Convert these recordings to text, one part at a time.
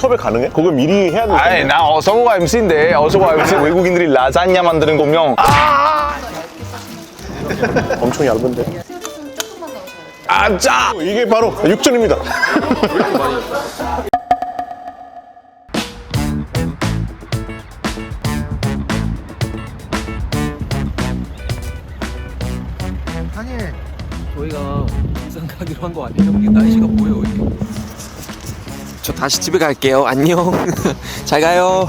섭외 가능해? 그거 미리 해야 될 아이. 나 어서가 MC인데 어서가 MC 외국인들이 라자냐 만드는 거면 엄청 얇은데. 아짜 이게 바로 육전입니다. 아니 저희가 부산 가기로 한 거 아니에요? 이게 날씨가 뭐예요 이게? 저 다시 집에 갈게요. 안녕. 잘 가요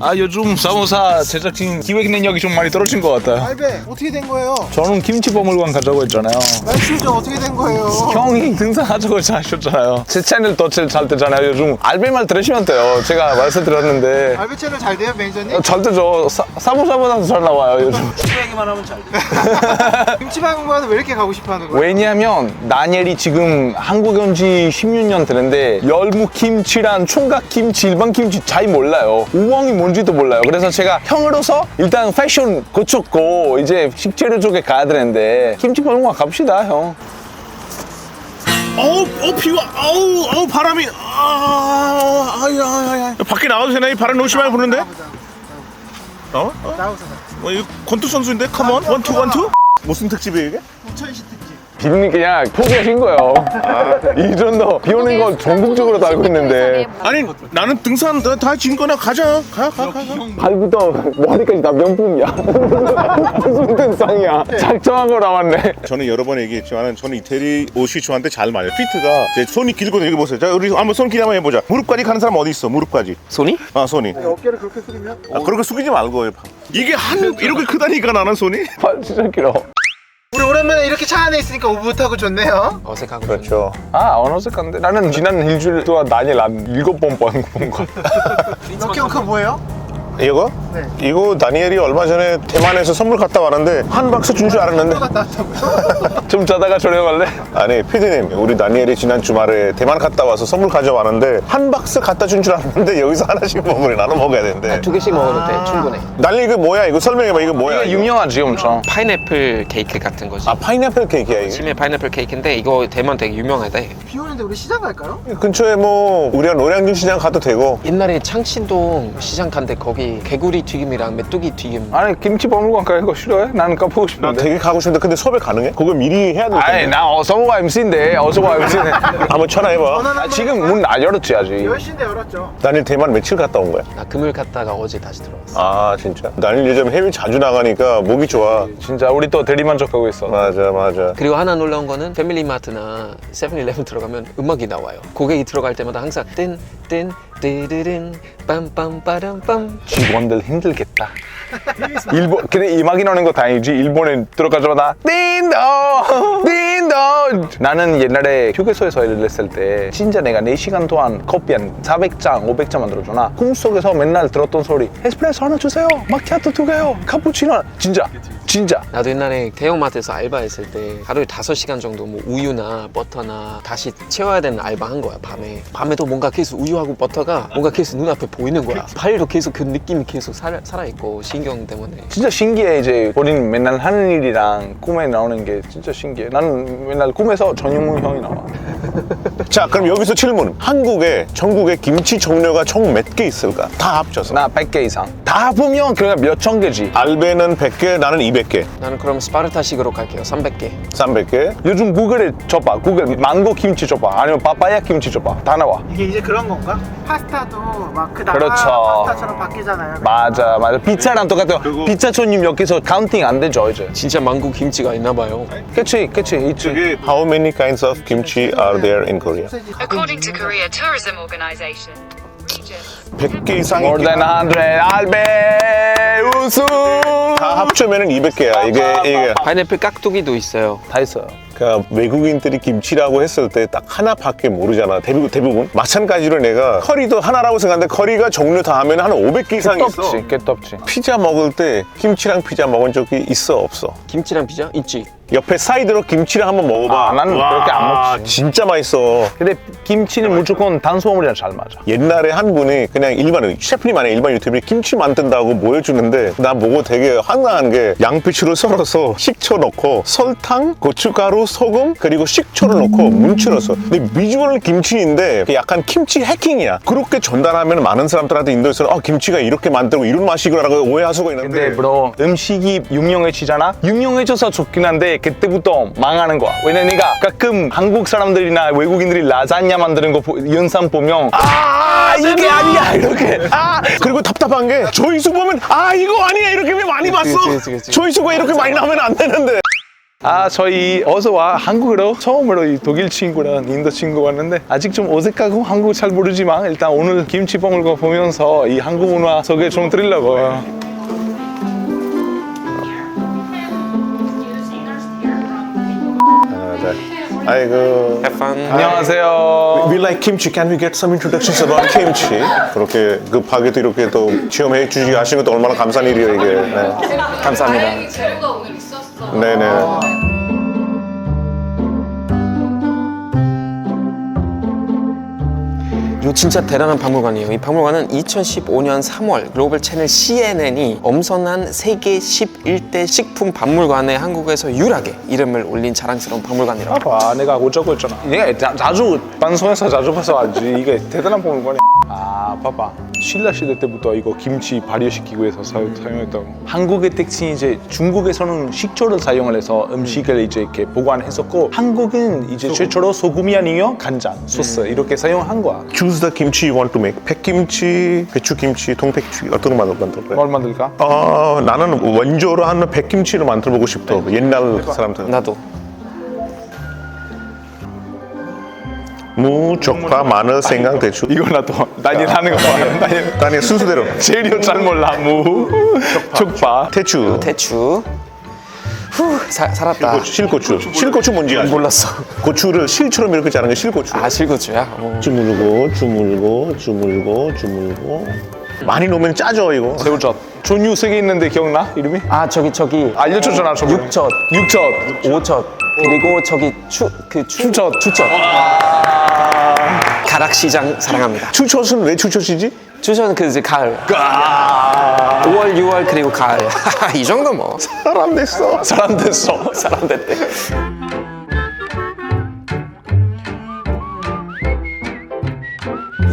아 요즘 사무사 제작진 기획 능력이 좀 많이 떨어진 것 같아요 알베 어떻게 된 거예요? 저는 김치박물관 가자고 했잖아요. 날씨 좀 어떻게 된 거예요? 형이 등산하자고 하셨잖아요. 제 채널 더잘 되잖아요. 요즘 알베 말 들으시면 돼요. 제가 말씀드렸는데. 알베 채널 잘 돼요 매니저님? 잘 되죠. 사, 사무사보다도 잘 나와요 요즘. 김치방문관은 왜 이렇게 가고 싶어하는 거예요? 왜냐하면 나니엘이 지금 한국 온지 16년 되는데 열무 김치랑 총각 김치, 일반 김치 잘 몰라요. 우엉이 뭔지도 몰라요. 그래서 제가 형으로서 일단 패션 고쳤고 이제 식재료 쪽에 가야 되는데 김치 박물관 갑시다 형. 어우, 어 비와. 어우, 어우 바람이. 아, 아야, 아야. 밖에 나와도 되나? 이 바람 너무 심하게 부는데? 어? 어? 나오잖아 어, 이거 권투 선수인데? 컴온. 원투 원투? 무슨 특집이에요 이게? 부천시 비님 그냥 포기하신 거예요. 이 정도 비 오는 건 전국적으로 다 알고 있는데 아니 나는 등산 다- 다 진거나 가자. 가, 가, 가. 가. 발부터 머리까지 다 명품이야. 무슨 등상이야. 작정한 거 나왔네. 저는 여러 번 얘기했지만 저는 이태리 옷이 저한테 잘 맞아요. 피트가 제 손이 길거든요. 여기 보세요. 자, 우리 한번 손 길이 한번 해보자. 무릎까지 가는 사람 어디 있어? 무릎까지. 손이? 아, 손이. 어깨를 그렇게 숙이면 아, 그렇게 숙이지 말고. 이게 한 이렇게 크다니까 나는 손이. 발 진짜 길어. 우리 오랜만에 이렇게 차 안에 있으니까 오붓하고 좋네요 어색하고 그렇죠. 아 어느색한데 나는 지난 일주일 동안 나니엘 한 일곱 번본 것 같아. 럭키 형 그거 뭐예요? 이거? 네. 이거 다니엘이 얼마 전에 대만에서 선물 갔다 왔는데 한 박스 준 줄 알았는데? 좀 자다가 저녁 갈래? 아니 피디님 우리 다니엘이 지난 주말에 대만 갔다 와서 선물 가져왔는데 한 박스 갖다 준 줄 알았는데 여기서 하나씩 먹으래 나눠 먹어야 되는데. 두 개씩 먹어도 돼 충분해. 난리 이거 뭐야? 이거 설명해봐. 이거 뭐야? 이거 유명하지 엄청. 파인애플 케이크 같은 거지. 아 파인애플 케이크야 이게 심해 파인애플 케이크인데 이거 대만 되게 유명하대 비 오는데 우리 시장 갈까요? 근처에 뭐 우리가 노량진 시장 가도 되고. 옛날에 창신동 시장 간데 거기 개구리 튀김이랑 메뚜기 튀김 아니 김치 박물관 가는 거 싫어해? 나는 가보고 나 싶은데. 되게 가고 싶은데 근데 섭외 가능해? 그거 미리 해야 될 아니 텐데 나 어서가 MC인데 어서가 MC네. 한번 전화해봐 전화 아, 지금 문 안 열었지 아직. 10시인데 열었죠 다니엘 대만 며칠 갔다 온 거야? 나 금요일 갔다가 어제 다시 들어왔어 아 진짜 다니엘 요즘 해외 자주 나가니까 목이 좋아 진짜 우리 또 대리만족하고 있어. 맞아 맞아 그리고 하나 놀라운 거는 패밀리마트나 세븐일레븐 들어가면 음악이 나와요 고객이 들어갈 때마다 항상 뜬뜬 띠르른 빰빰빠람빰 직원들 힘들겠다. 일본 근데 이 음악이 나오는 거 다행이지. 일본에 들어가자마자 띵동 띵동. 나는 옛날에 휴게소에서 일을 했을 때 진짜 내가 4시간 동안 커피 한 400잔, 500잔 만들어주나 꿈속에서 맨날 들었던 소리 에스프레소 하나 주세요. 마키아토 두 개요. 카푸치노. 진짜 진짜. 나도 옛날에 대형마트에서 알바했을 때 하루에 5시간 정도 뭐 우유나 버터나 다시 채워야 되는 알바 한 거야 밤에. 밤에도 뭔가 계속 우유하고 버터가 뭔가 계속 눈앞에 보이는 거야. 팔도 계속 그 느낌이 계속 살아, 살아있고 신경 때문에. 진짜 신기해 이제. 본인 맨날 하는 일이랑 꿈에 나오는 게 진짜 신기해. 나는 맨날 꿈에서 전용문 형이 나와. 자 그럼 여기서 질문. 한국에 전국에 김치 종류가 총 몇 개 있을까? 다 합쳐서. 나 100개 이상. 다 보면 그냥 몇천 개지? 알베는 100개 나는 200개 나는 그럼 스파르타식으로 갈게요. 300개. 300개? 요즘 구글에 쳐봐. 구글 망고 김치 줘봐. 아니면 파파야 김치 줘봐. 다 나와. 이게 이제 그런 건가? 파스타도 막그 나라 그렇죠. 파스타처럼 바뀌잖아요. 맞아 맞아. 피자랑 똑같아 그리고- 피자 손님 여기서 카운팅 안 되죠 이제? 진짜 망고 김치가 있나 봐요. 그치 그치. 있지. How many kinds of kimchi are there in Korea? 소세지 According to Korea Tourism Organization, 100개 이상이 More than 100 알베 우수. 다 합치면은 200개야. 이게 이게. 파인애플 깍두기도 있어요. 다 있어요. 그러니까 외국인들이 김치라고 했을 때 딱 하나밖에 모르잖아. 대부분, 대부분. 마찬가지로 내가 커리도 하나라고 생각하는데 커리가 종류 다 하면 한 500개 이상 있어 덥지 깨덥지. 피자 먹을 때 김치랑 피자 먹은 적이 있어 없어? 김치랑 피자? 있지 옆에 사이드로 김치를 한번 먹어봐. 아, 나는 와, 그렇게 안 먹지. 진짜 맛있어. 근데 김치는 무조건 탄수화물이랑 잘 맞아. 옛날에 한 분이 그냥 일반 셰프님 안에 일반 유튜브에 김치 만든다고 보여주는데 나 보고 되게 황당한 게 양배추를 썰어서 식초 넣고 설탕, 고춧가루, 소금 그리고 식초를 넣고 문칠렀어. 근데 비주얼은 김치인데 약간 김치 해킹이야. 그렇게 전달하면 많은 사람들한테 인도에서는 아 김치가 이렇게 만들고 이런 맛이구나라고 오해할 수가 있는데 근데 브로 음식이 유명해지잖아? 유명해져서 좋긴 한데 그때부터 망하는 거야. 왜냐 내가 가끔 한국 사람들이나 외국인들이 라자냐 만드는 거 보- 영상 보면 아 이게 아니야 이렇게 아 그리고 답답한 게 조회수 보면 아 이거 아니야 이렇게 왜 많이 봤어? 그치, 그치, 그치. 조회수가 이렇게 많이 나오면 안 되는데. 아 저희 어서 와 한국으로 처음으로 이 독일 친구랑 인도 친구 왔는데 아직 좀 어색하고 한국 잘 모르지만 일단 오늘 김치 먹을 거 보면서 이 한국 문화 소개 좀 드리려고 아이고. Have fun. 안녕하세요 We like kimchi. Can we get some introductions about kimchi? 그렇게 급하게도 이렇게 또 체험해 주시게 하신 것도 얼마나 감사한 일이에요 이게. 네. 감사합니다. 다행히 재료가 오늘 있었어. 네네. 이거 진짜 대단한 박물관이에요. 이 박물관은 2015년 3월 글로벌 채널 CNN이 엄선한 세계 11대 식품 박물관에 한국에서 유일하게 이름을 올린 자랑스러운 박물관이라고. 봐봐 내가 어쩌고 했잖아 내가 자, 자주 방송에서 자주 봐서 알지 이게 대단한 박물관이야 아 봐봐 신라 시대 때부터 이거 김치 발효시키기 위해서 사, 사용했다고 한국의 특징이 이제 중국에서는 식초를 사용을 해서 음식을 이제 이렇게 보관했었고 한국은 이제 최초로 소금이 아니요 간장, 소스 이렇게 사용한 거야 Choose the kimchi you want to make. 백김치, 배추김치, 통백김치 어떤 거 만들 거야? 뭘 만들까? 아 나는 원조로 하는 백김치를 만들어 보고 싶어. 옛날 사람들. 나도. 무, 족파, 마늘, 생강, 대추. 이거 나도 난이 나는 거 봐. 난이 아니 순서대로. 재료 잘 몰라 무, 족파 대추. 대추. 후, 사- 살았다. 실고추. 실고추 뭔지 알지? 몰랐어. 고추를 실처럼 이렇게 자른 게 실고추. 아, 실고추야? 어. 주물고 주물고 주물고 주물고 많이 넣으면 짜져 이거 새우젓 종류 세개 있는데 기억나? 이름이? 아, 저기, 저기. 알려줬잖아 저번에 육젓, 육젓 오젓, 그리고 저기 추, 그 추, 추젓. 추젓. 가락시장 사랑합니다. 추초는 왜 추초시지? 추젓은 그 이제 가을. 5월, 6월 그리고 가을. 이 정도 뭐 사람 됐어 사람 됐어 사람 됐대.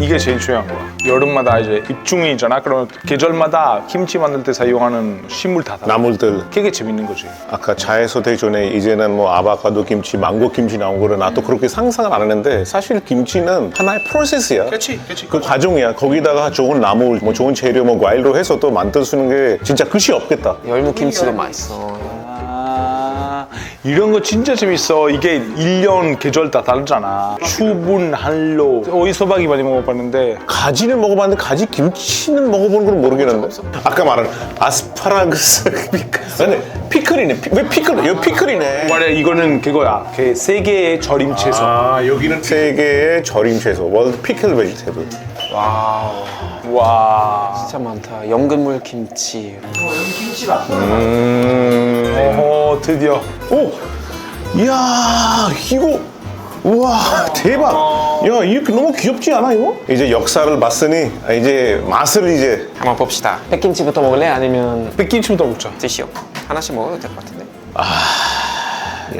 이게 제일 중요한 거야 여름마다 이제 입중이잖아 그러면 계절마다 김치 만들 때 사용하는 식물 다 달라 나물들 그게 재밌는 거지 아까 자에서 대전에 이제는 뭐 아바카도 김치, 망고 김치 나온 거를 나도 그렇게 상상을 안 했는데 사실 김치는 하나의 프로세스야. 그렇지 그렇지 그 과정이야. 거기다가 좋은 나물, 뭐 좋은 재료, 뭐 과일로 해서 또 만들 수 있는 게 진짜 끝이 없겠다. 열무 김치도 맛있어. 아, 이런 거 진짜 재밌어. 이게 일년 계절 다 다르잖아. 추분, 한로. 어디서 박이 많이 먹어봤는데 가지는 먹어봤는데 가지 김치는 먹어보는 건 모르겠는데. 아까 말한 아스파라거스 근데 피클이네. 피- 왜 피클? 이거 피클이네. 말이야 이거는 그거야. 그 세계의 절임 채소. 아 여기는 세계의 절임 채소 월드 피클 베지테블. 와. 진짜 많다. 연근물 김치. 음. 어 드디어. 오, 이야 이거 우와 대박. 야 이렇게 너무 귀엽지 않아 이거? 이제 역사를 봤으니 이제 맛을 이제 한번 봅시다. 백김치부터 먹을래? 아니면 백김치부터 먹자. 드시오. 하나씩 먹어도 될 것 같은데.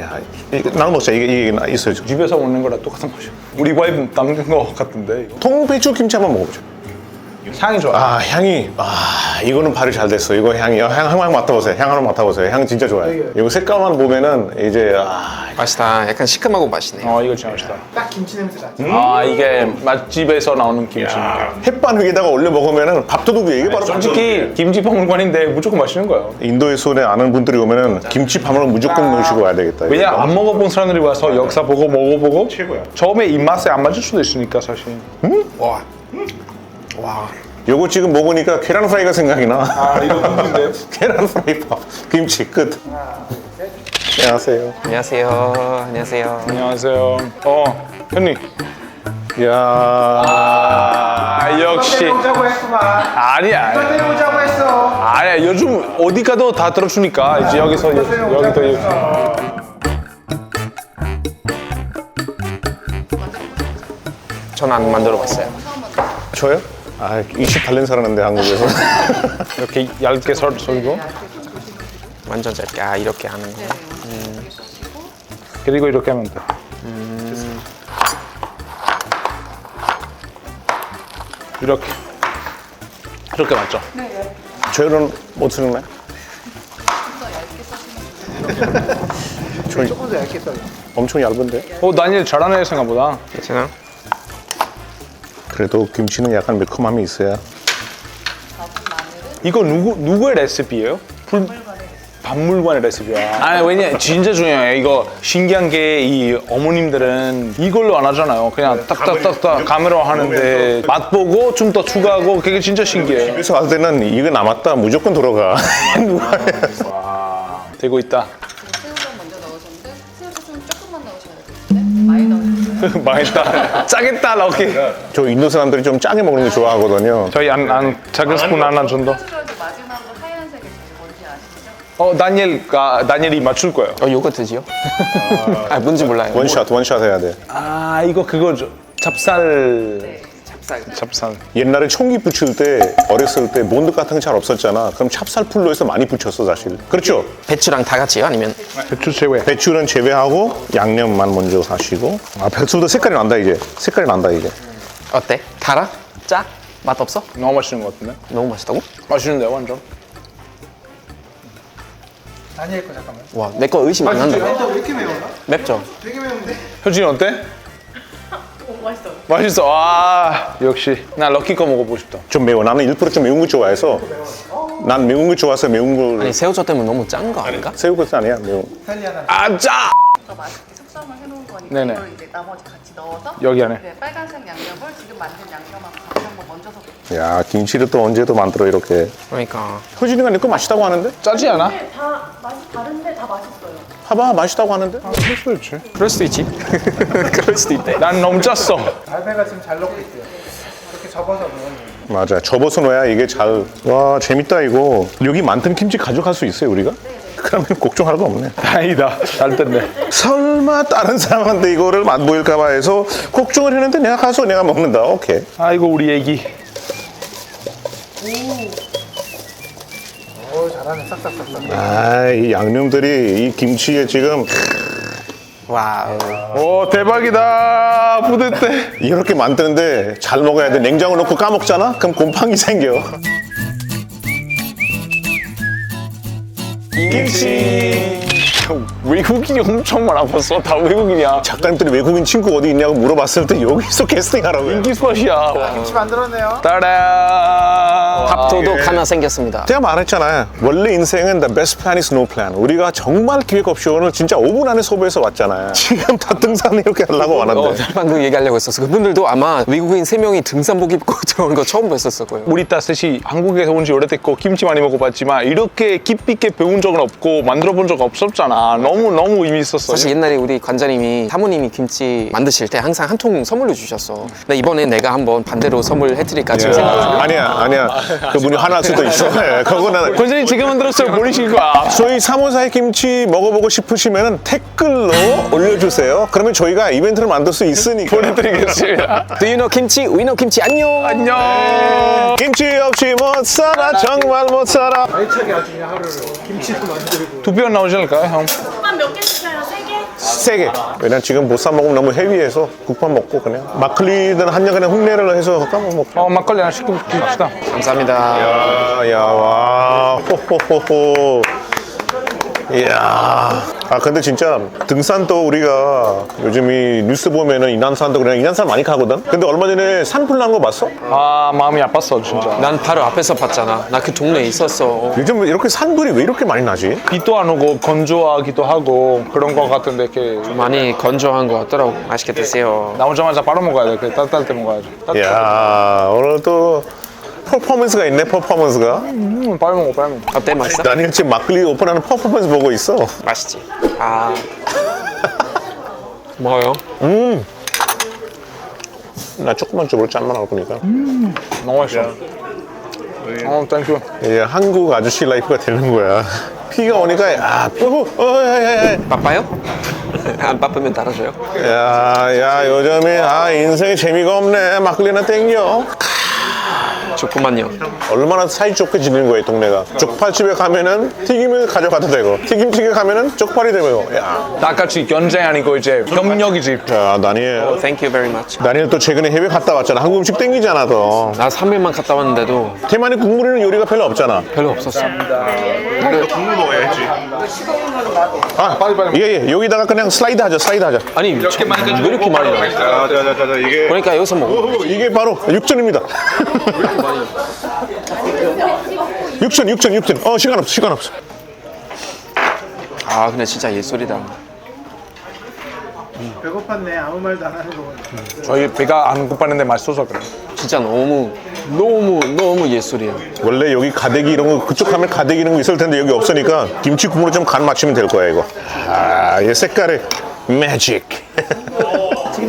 야 이거 나눠 먹자 이게 이게 있어야죠. 집에서 먹는 거랑 똑같은 맛이야. 우리 와이프 남는 거 같은데 이거. 통배추 김치 한번 먹어보자. 향이 좋아. 아 향이 아 이거는 발이 잘 됐어. 이거 향이 향 한번 맡아보세요. 향 하나 맡아보세요. 향 진짜 좋아요. 이거 색깔만 보면은 이제 아 맛있다. 약간 시큼하고 맛있네. 어 이거 진짜 맛있다. 딱 김치 냄새 나지. 아 이게 맛집에서 나오는 김치입니다. 햇반 위에다가 올려 먹으면은 밥도둑 위에 이게 바로 솔직히 김치 박물관인데 무조건 맛있는 거예요. 인도에 손에 아는 분들이 오면은 김치 밥을 무조건 넣으시고 와야 되겠다. 왜냐 안 먹어본 사람들이 와서 역사 보고 먹어보고 최고야. 처음에 입맛에 안 맞을 수도 있으니까 사실. 와. 와. 요거 지금 먹으니까 계란 프라이가 생각이 나. 아, 이거 궁금데요 계란 프라이 밥, 김치 끝. 하나, 둘, 셋. 안녕하세요. 안녕하세요. 안녕하세요. 안녕하세요. 어, 형님. 야 아, 역시. 오자고 했구만. 아니야. 오자고 했어. 아니야, 요즘 어디 가도 다 들어주니까. 아, 이제 여기서, 여, 여기도. 여기. 전안 만들어 봤어요. 저요? 아, 28년 살았는데 한국에서. 이렇게 얇게 썰, 썰고 완전 짧게. 아 이렇게 하는 거. 그리고 이렇게 하면 돼. 이렇게 이렇게 맞죠? 저희는 못 쓰는 저희 조금 더 얇게 썰어. 엄청 얇은데? 어 다니엘 잘하네 생각보다. 괜찮아? 그래도 김치는 약간 매콤함이 있어야. 이거 누구 누구의 레시피예요? 불 박물관의 레시피야. 아 왜냐 진짜 중요해. 이거 신기한 게 이 어머님들은 이걸로 안 하잖아요. 그냥 딱딱딱딱 카메라 하는데 맛 보고 좀 더 추가하고 그게 진짜 신기해. 그래서 할 때는 이거 남았다 무조건 들어가. 누가 해. 되고 있다. 새우젓 먼저 넣으셨는데 새우젓 좀 조금만 넣으셔야 되는데 많이 넣으시면 망했다. 짜겠다 럭키. 저 인도 사람들이 좀 짜게 먹는 거 좋아하거든요. 저희 안, 안 작은 스푼 하나 정도. 새우젓이 마지막으로 하얀색이 뭔지 아시죠? 어 다니엘가 다니엘이 맞출 거예요. 어 요거트지요? 아 뭔지 몰라요. 원샷 원샷 해야 돼. 아 이거 그거죠. 찹쌀. 찹쌀. 찹쌀. 옛날에 총기 붙일 때 어렸을 때 몬드 같은 게잘 없었잖아. 그럼 찹쌀풀로 해서 많이 붙였어 사실. 그렇죠? 배추랑 다 같이요? 아니면 배추 채회. 배추는 제외하고 양념만 먼저 하시고. 아 배추도 색깔이 난다 이제. 색깔이 난다 이제. 어때? 달아? 짜? 맛 없어? 너무 맛있는 것 같은데? 너무 맛있다고? 맛있는데 완전. 다니엘 거 잠깐만. 와 내 거 의심 안 한다. 왜 이렇게 매워요? 맵죠? 되게 매운데? 효진이 어때? 맛있어. 맛있어. 아 역시 나 럭키 거 먹어보고 싶다. 좀 매워. 나는 일부러 좀 매운 거 좋아해서. 난 매운 거 좋아서 매운 거. 아니 새우젓 때문에 너무 짠 거 아닌가? 새우젓 아니야 매운. 아 짜. 맛있게 숙성을 해놓은 거니까 네네. 이걸 이제 나머지 같이 넣어서 여기 안에. 네, 빨간색 양념을 지금 만든 양념하고 같이 한번 먼저 섞어 야 김치를 또 언제 또 만들어 이렇게. 그러니까 효진이가 내 거 맛있다고 하는데? 짜지 않아? 다 맛이 다른데 다 맛있어요 봐봐 맛있다고 하는데? 그럴 수도 있지. 그럴 수도 있지. 그럴 수도 있대. 난 너무 짰어. 알배가 지금 잘 넣고 있어요. 이렇게 접어서 먹으면. 맞아. 접어서 넣어야 이게 잘. 와 재밌다 이거. 여기 많던 김치 가져갈 수 있어요 우리가? 그러면 걱정할 거 없네. 다행이다. 잘 됐네. 설마 다른 사람한테 이거를 맛보일까 봐 해서 걱정을 했는데 내가 가서 내가 먹는다. 오케이. 아이고 우리 애기. 오 잘하네 싹싹싹싹. 아, 이 양념들이 이 김치에 지금 와우. 오 대박이다. 뿌듯해. 이렇게 만드는데 잘 먹어야 돼. 냉장고 넣고 까먹잖아? 그럼 곰팡이 생겨. 김치. 외국인이 엄청 많아 벌써 다 외국인이야. 작가님들이 외국인 친구 어디 있냐고 물어봤을 때 여기서 캐스팅하라고요. 인기 스팟이야. 김치 만들었네요. 따라. 밥도둑 하나 생겼습니다. 제가 말했잖아요. 원래 인생은 the best plan is no plan. 우리가 정말 기획 없이 오늘 진짜 5분 안에 소비해서 왔잖아요. 지금 다 등산 이렇게 하려고 어, 왔는데. 방금 얘기하려고 했었어. 그분들도 아마 외국인 세 명이 등산복 입고 들어온 거 처음 뵀었을 거예요. 우리 딸셋이 한국에서 온 지 오래됐고 김치 많이 먹어봤지만 이렇게 깊이 있게 배운 적은 없고 만들어 본 적 없었잖아. 너무 너무 의미 있었어. 사실 옛날에 우리 관장님이 사모님이 김치 만드실 때 항상 한 통 선물로 주셨어. 근데 이번에 내가 한번 반대로 선물해 드릴까 지금 생각 중이야. 아니야, 아니야. 그분이 화날 수도 있어. 네, 그거는. 권선이 지금 만들었어요. 버리실 거야. 저희 사모사의 김치 먹어보고 싶으시면 댓글로 올려주세요. 그러면 저희가 이벤트를 만들 수 있으니까. 보내드리겠습니다. Do you know 김치? We know 김치. 안녕. 안녕. 김치 없이 못 살아, 정말 못 살아. 알차게 아주 그냥 하루를 김치도 만들고. 두편 나오지 않을까요, 형? 국밥 몇개 주세요? 세 개? 세게. 왜냐면 지금 보쌈 먹으면 너무 헤비해서 국밥 먹고 그냥. 마클리든 한여 그냥 흉내를 해서 까먹 먹고. 어, 막걸리 하나 시킵시다. 감사합니다. 야, 야, 와, 호호호호. 이야. 아, 근데 진짜 등산도 우리가 요즘 이 뉴스 보면은 인한산도 그냥 인한산 많이 가거든? 근데 얼마 전에 산불 난 거 봤어? 아, 마음이 아팠어, 진짜. 난 바로 앞에서 봤잖아. 나 그 동네에 있었어. 요즘 이렇게 산불이 왜 이렇게 많이 나지? 비도 안 오고 건조하기도 하고 그런 거 같은데 이렇게 많이 건조한 것 같더라고. 맛있게 드세요. 나오자마자 바로 먹어야 돼. 그 따뜻할 때 먹어야지. 따뜻- 이야, 오늘 또 퍼포먼스가 있네, 퍼포먼스가. 음, 빨리 먹어, 빨리 먹어. 어때? 맛있어? 나는 지금 막걸리 오픈하는 퍼포먼스 보고 있어. 맛있지. 아. 뭐요? 나 조금만 줘볼 짠만 나올 거니까. 너무 맛있어. 어, 땡큐. 이제 한국 아저씨 라이프가 되는 거야. 피가 오니까, 아, 어, 어, 어, 어, 어, 어. 바빠요? 안 바쁘면 달아줘요. 야, 야, 요즘에 아 인생에 재미가 없네. 막걸리나 땡겨. 좋구만요. 얼마나 사이좋게 지내는 이 동네가. 쪽팔집에 가면은 튀김을 가져가도 되고, 튀김집에 가면은 쪽팔이 되고. 야, 다 같이 경쟁 아니고 이제 협력이지. 자, 다니엘. Thank you very much. 다니엘 또 최근에 해외 갔다 왔잖아. 한국 음식 땡기잖아, 너. 나 3일만 갔다 왔는데도 대만에 국물 있는 요리가 별로 없잖아. 별로 없었어. 국물 먹어야지. 아, 빨리 빨리. 예, 예. 여기다가 그냥 슬라이드 하자, 슬라이드 하자. 아니 왜 이렇게 많이 나와? 자, 자, 자, 자, 이게. 그러니까 여기서 먹어. 이게 바로 육전입니다. 육전, 육전, 육전. 어, 시간 없어, 시간 없어. 아 근데 진짜 예술이다. 배고팠네. 아무 말도 안 하는 거 보니까. 저희 배가 안 고팠는데 맛있어서 그래. 진짜 너무 너무 너무 예술이야. 원래 여기 가대기 이런 거 그쪽 가면 가대기 이런 거 있을 텐데 여기 없으니까 김치 국물을 좀간 맞추면 될 거야 이거. 아, 이 색깔의 매직.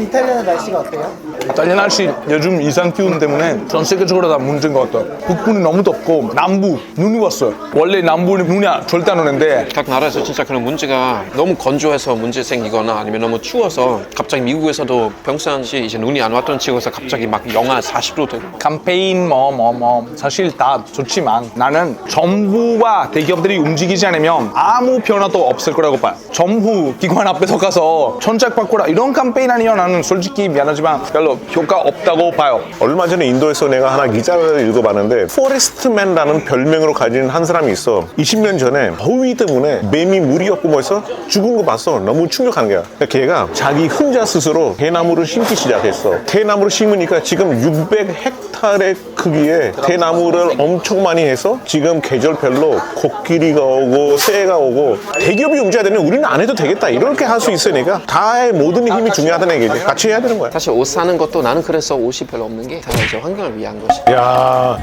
이탈리아 날씨가 어때요? 이탈리아 날씨 요즘 이상 기온 때문에 전 세계적으로 다 문제인 것 같아요. 북부는 너무 덥고 남부 눈이 왔어요. 원래 남부는 눈이 절대 안 오는데 각 나라에서 진짜 그런 문제가 너무 건조해서 문제 생기거나 아니면 너무 추워서 갑자기 미국에서도 평상시 이제 눈이 안 왔던 지역에서 갑자기 막 영하 40도 되고 캠페인 뭐 뭐뭐 사실 다 좋지만 나는 정부와 대기업들이 움직이지 않으면 아무 변화도 없을 거라고 봐요. 정부 기관 앞에서 가서 천작 바꾸라 이런 캠페인 아니면 나는 솔직히 미안하지만 별로 효과 없다고 봐요. 얼마 전에 인도에서 내가 하나 기사를 읽어봤는데 포레스트맨이라는 별명으로 가진 한 사람이 있어. 20년 전에 더위 때문에 매미 물이 없고 뭐 해서 죽은 거 봤어 너무 충격한 거야. 그러니까 걔가 자기 혼자 스스로 대나무를 심기 시작했어. 대나무를 심으니까 지금 600헥타르의 크기의 대나무를 엄청 많이 해서 지금 계절별로 코끼리가 오고 새가 오고 대기업이 움직여야 되면 우리는 안 해도 되겠다. 이렇게 할 수 있으니까 다의 모든 힘이 중요하다는 얘기지. 같이 해야 되는 거야. 사실 옷 사는 것도 나는 그래서 옷이 별로 없는 게 다 이제 환경을 위한 것이. 야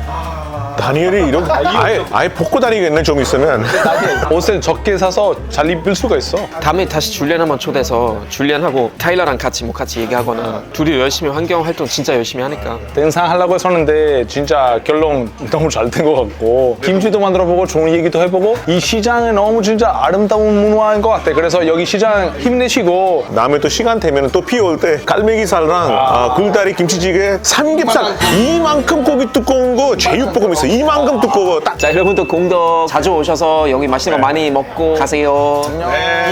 다니엘이 이런 아예 아예 벗고 다니겠네 좀 있으면. 옷을 적게 사서 잘 입을 수가 있어. 다음에 다시 줄리안 한번 초대해서 줄리안하고 타일러랑 같이 뭐 같이 얘기하거나 둘이 열심히 환경 활동 진짜 열심히 하니까. 등산 하려고 했었는데 진짜 결론 너무 잘 된 것 같고. 김치도 만들어보고 좋은 얘기도 해보고 이 시장은 너무 진짜 아름다운 문화인 것 같아. 그래서 여기 시장 힘내시고. 다음에 또 시간 되면 또 비 올 때 갈매기살랑 아, 굴다리 김치찌개 삼겹살. 이만큼 고기 두꺼운 거 제육볶음 있어 이만큼 두꺼워 딱 자 여러분도 공덕 자주 오셔서 여기 맛있는 거 많이 먹고 가세요.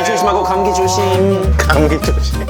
이 조심하고 감기 조심. 감기 조심